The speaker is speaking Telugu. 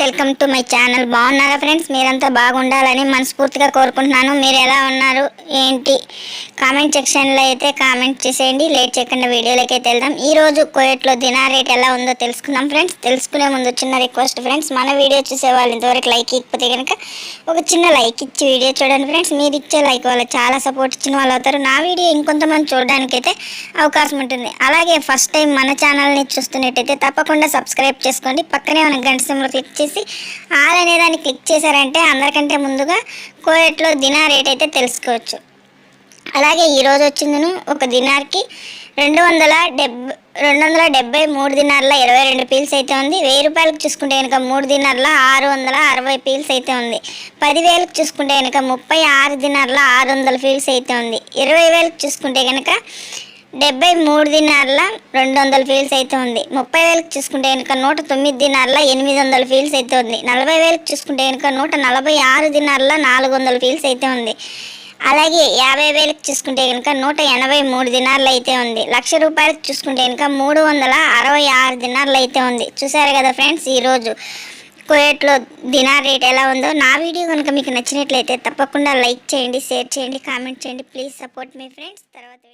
Welcome to my channel. బాగున్నారా ఫ్రెండ్స్? మీరంతా బాగుండాలని మనస్ఫూర్తిగా కోరుకుంటున్నాను. మీరు ఎలా ఉన్నారు? ఏంటి? కామెంట్ సెక్షన్లో అయితే కామెంట్ చేసేయండి. లేట్ చేయకుండా వీడియోలోకి అయితే వెళ్దాం. ఈ రోజు కోయట్లో దినా రేట్ ఎలా ఉందో తెలుసుకుందాం ఫ్రెండ్స్. తెలుసుకునే ముందు చిన్న రిక్వెస్ట్ ఫ్రెండ్స్. మన వీడియో చూసే వాళ్ళు ఇంతవరకు లైక్ ఇకపోతే కనుక ఒక చిన్న లైక్ ఇచ్చి వీడియో చూడండి ఫ్రెండ్స్. మీరు ఇచ్చే లైక్ వాళ్ళు చాలా సపోర్ట్ ఇచ్చిన వాళ్ళు అవుతారు. నా వీడియో ఇంకొంతమంది చూడడానికి అయితే అవకాశం ఉంటుంది. అలాగే ఫస్ట్ టైం మన ఛానల్ని చూస్తున్నట్టయితే తప్పకుండా సబ్స్క్రైబ్ చేసుకోండి. పక్కనే ఉన్న గంట సింబల్ క్లిక్ చేసి ఆల్ అనే దాన్ని క్లిక్ చేశారంటే అందరికంటే ముందుగా కోయట్లో దినా రేట్ అయితే తెలుసుకోవచ్చు. అలాగే ఈరోజు వచ్చిందను ఒక దినార్కి రెండు వందల డెబ్బై రెండు వందల డెబ్బై మూడు దినార్ల ఇరవై రెండు పీల్స్ అయితే ఉంది. వెయ్యి రూపాయలకు చూసుకుంటే కనుక మూడు దినార్ల ఆరు వందల అరవై పీల్స్ అయితే ఉంది. పదివేలకు చూసుకుంటే కనుక ముప్పై ఆరు దినార్ల ఆరు వందల పీల్స్ అయితే ఉంది. ఇరవై వేలకు చూసుకుంటే కనుక డెబ్బై మూడు దినార్ల రెండు వందల ఫీల్స్ అయితే ఉంది ముప్పై వేలకు చూసుకుంటే కనుక నూట తొమ్మిది దినార్ల ఎనిమిది వందల ఫీల్స్ అయితే ఉంది నలభై వేలకు చూసుకుంటే కనుక నూట నలభై ఆరు దినార్ల నాలుగు వందల ఫీల్స్ అయితే ఉంది అలాగే యాభై వేలకు చూసుకుంటే కనుక నూట ఎనభై మూడు దినార్లు అయితే ఉంది లక్ష రూపాయలకు చూసుకుంటే కనుక మూడు వందల అరవై ఆరు దినార్లు అయితే ఉంది చూసారు కదా ఫ్రెండ్స్ ఈరోజు కోయట్లో దినార్ రేట్ ఎలా ఉందో. నా వీడియో కనుక మీకు నచ్చినట్లయితే తప్పకుండా లైక్ చేయండి షేర్ చేయండి కామెంట్ చేయండి. ప్లీజ్ సపోర్ట్ మీ ఫ్రెండ్స్. తర్వాత